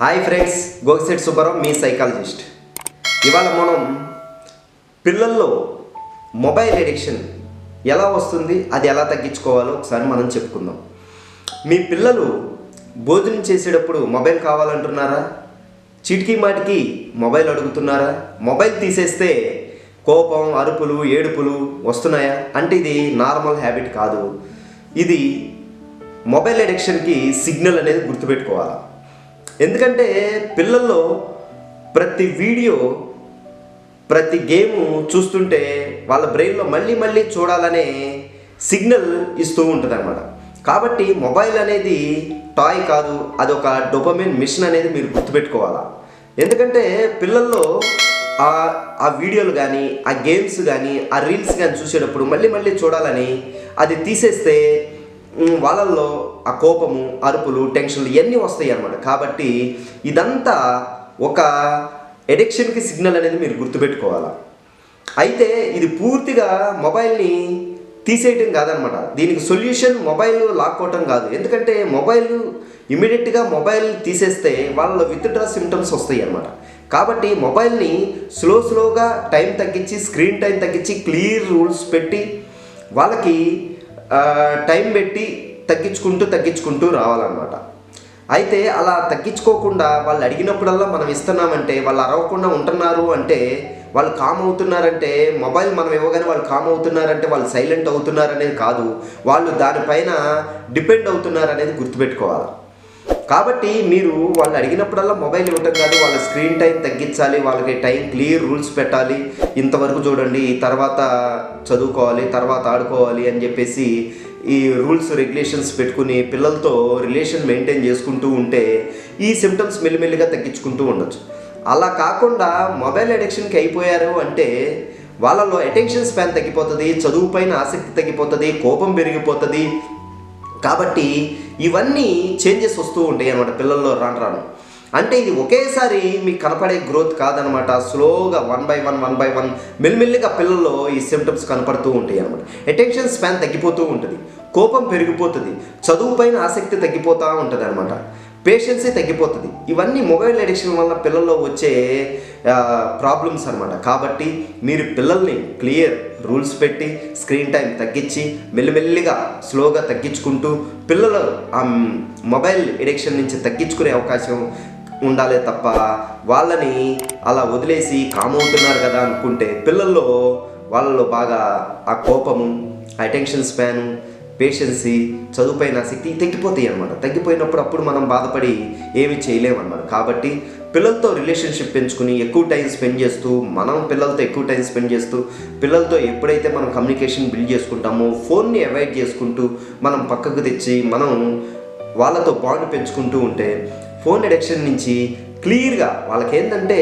Hi friends Gogisetti Subbarao మీ psychologist. ఇవాళ మనం పిల్లల్లో మొబైల్ ఎడిక్షన్ ఎలా వస్తుంది అది ఎలా తగ్గించుకోవాలో ఒకసారి మనం చెప్పుకుందాం. మీ పిల్లలు భోజనం చేసేటప్పుడు మొబైల్ కావాలంటున్నారా? చిటికీ మాటికి మొబైల్ అడుగుతున్నారా? మొబైల్ తీసేస్తే కోపం అరుపులు ఏడుపులు వస్తున్నాయా? అంటే ఇది నార్మల్ హ్యాబిట్ కాదు. ఇది మొబైల్ ఎడిక్షన్కి సిగ్నల్ అనేది గుర్తుపెట్టుకోవాలి? ఎందుకంటే పిల్లల్లో ప్రతి వీడియో ప్రతి గేము చూస్తుంటే వాళ్ళ బ్రెయిన్లో మళ్ళీ మళ్ళీ చూడాలనే సిగ్నల్ ఇస్తూ ఉంటుంది అనమాట కాబట్టి మొబైల్ అనేది టాయ్ కాదు అది ఒక డొపమిన్ మిషన్ అనేది మీరు గుర్తుపెట్టుకోవాలా. ఎందుకంటే పిల్లల్లో ఆ వీడియోలు కానీ ఆ గేమ్స్ కానీ ఆ రీల్స్ కానీ చూసేటప్పుడు మళ్ళీ మళ్ళీ చూడాలని అది తీసేస్తే వాళ్ళల్లో ఆ కోపము అరుపులు టెన్షన్లు ఇవన్నీ వస్తాయి అన్నమాట. కాబట్టి ఇదంతా ఒక ఎడిక్షన్కి సిగ్నల్ అనేది మీరు గుర్తుపెట్టుకోవాలి. అయితే ఇది పూర్తిగా మొబైల్ని తీసేయటం కాదనమాట దీనికి సొల్యూషన్ మొబైల్ లాక్కోవటం కాదు. ఎందుకంటే మొబైల్ ఇమీడియట్గా మొబైల్ తీసేస్తే వాళ్ళ విత్డ్రా సిమ్టమ్స్ వస్తాయి అన్నమాట. కాబట్టి మొబైల్ని స్లో స్లోగా టైం తగ్గించి స్క్రీన్ టైం తగ్గించి క్లియర్ రూల్స్ పెట్టి వాళ్ళకి టైం పెట్టి తగ్గించుకుంటూ తగ్గించుకుంటూ రావాలన్నమాట. అయితే అలా తగ్గించుకోకుండా వాళ్ళు అడిగినప్పుడల్లా మనం ఇస్తున్నామంటే వాళ్ళు అరవకుండా ఉంటున్నారు అంటే వాళ్ళు కామ్ అవుతున్నారంటే మొబైల్ మనం ఇవ్వగానే వాళ్ళు కామ్ అవుతున్నారంటే వాళ్ళు సైలెంట్ అవుతున్నారనేది కాదు. వాళ్ళు దానిపైన డిపెండ్ అవుతున్నారు అనేది గుర్తుపెట్టుకోవాలి. కాబట్టి మీరు వాళ్ళు అడిగినప్పుడల్లా మొబైల్ ఇవ్వటం కాదు వాళ్ళ స్క్రీన్ టైం తగ్గించాలి వాళ్ళకి టైం క్లియర్ రూల్స్ పెట్టాలి ఇంతవరకు చూడండి తర్వాత చదువుకోవాలి తర్వాత ఆడుకోవాలి అని చెప్పేసి ఈ రూల్స్ రెగ్యులేషన్స్ పెట్టుకుని పిల్లలతో రిలేషన్ మెయింటైన్ చేసుకుంటూ ఉంటే ఈ సిమ్టమ్స్ మెల్లిమెల్లిగా తగ్గించుకుంటూ ఉండొచ్చు. అలా కాకుండా మొబైల్ అడిక్షన్కి అయిపోయారు అంటే వాళ్ళలో అటెన్షన్ స్పాన్ తగ్గిపోతుంది చదువు పైన ఆసక్తి తగ్గిపోతుంది కోపం పెరిగిపోతుంది. కాబట్టి ఇవన్నీ చేంజెస్ వస్తూ ఉంటాయి అనమాట పిల్లల్లో రాను రాను. అంటే ఇది ఒకేసారి మీకు కనపడే గ్రోత్ కాదనమాట స్లోగా one by one one by one మెల్లిమెల్లిగా పిల్లల్లో ఈ సిమ్టమ్స్ కనపడుతూ ఉంటాయి అనమాట అటెన్షన్ స్పాన్ తగ్గిపోతూ ఉంటుంది. కోపం పెరిగిపోతుంది. చదువు పైన ఆసక్తి తగ్గిపోతూ ఉంటుంది అనమాట పేషెన్సీ తగ్గిపోతుంది. ఇవన్నీ మొబైల్ అడిక్షన్ వల్ల పిల్లల్లో వచ్చే ప్రాబ్లమ్స్ అనమాట కాబట్టి మీరు పిల్లల్ని క్లియర్ రూల్స్ పెట్టి స్క్రీన్ టైం తగ్గించి మెల్లిమెల్లిగా స్లోగా తగ్గించుకుంటూ పిల్లలు ఆ మొబైల్ ఎడిక్షన్ నుంచి తగ్గించుకునే అవకాశం ఉండాలే తప్ప వాళ్ళని అలా వదిలేసి కామవుతున్నారు కదా అనుకుంటే పిల్లల్లో వాళ్ళలో బాగా ఆ కోపము ఆ అటెన్షన్ స్పాను పేషెన్సీ చదువుపైన ఆసక్తి తగ్గిపోతాయి అనమాట తగ్గిపోయినప్పుడు అప్పుడు మనం బాధపడి ఏమి చేయలేమన్నమాట. కాబట్టి పిల్లలతో రిలేషన్షిప్ పెంచుకుని ఎక్కువ టైం స్పెండ్ చేస్తూ మనం పిల్లలతో ఎక్కువ టైం స్పెండ్ చేస్తూ పిల్లలతో ఎప్పుడైతే మనం కమ్యూనికేషన్ బిల్డ్ చేసుకుంటామో ఫోన్ని అవాయిడ్ చేసుకుంటూ మనం పక్కకు తెచ్చి మనం వాళ్ళతో బాండ్ పెంచుకుంటూ ఉంటే ఫోన్ అడిక్షన్ నుంచి క్లియర్గా వాళ్ళకి ఏంటంటే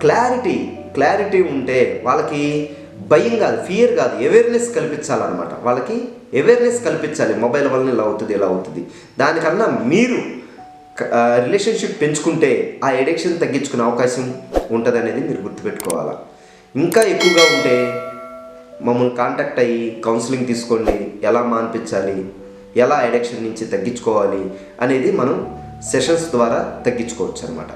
క్లారిటీ క్లారిటీ ఉంటే వాళ్ళకి భయం కాదు ఫియర్ కాదు అవేర్నెస్ కల్పించాలన్నమాట. వాళ్ళకి అవేర్నెస్ కల్పించాలి. మొబైల్ వల్ల ఇలా అవుతుంది ఇలా అవుతుంది. దానికన్నా మీరు రిలేషన్షిప్ పెంచుకుంటే ఆ ఎడిక్షన్ తగ్గించుకునే అవకాశం ఉంటుంది అనేది మీరు గుర్తుపెట్టుకోవాలా. ఇంకా ఎక్కువగా ఉంటే మమ్మల్ని కాంటాక్ట్ అయ్యి కౌన్సిలింగ్ తీసుకోండి. ఎలా మాన్పించాలి? ఎలా ఎడిక్షన్ నుంచి తగ్గించుకోవాలి? అనేది మనం సెషన్స్ ద్వారా తగ్గించుకోవచ్చు అనమాట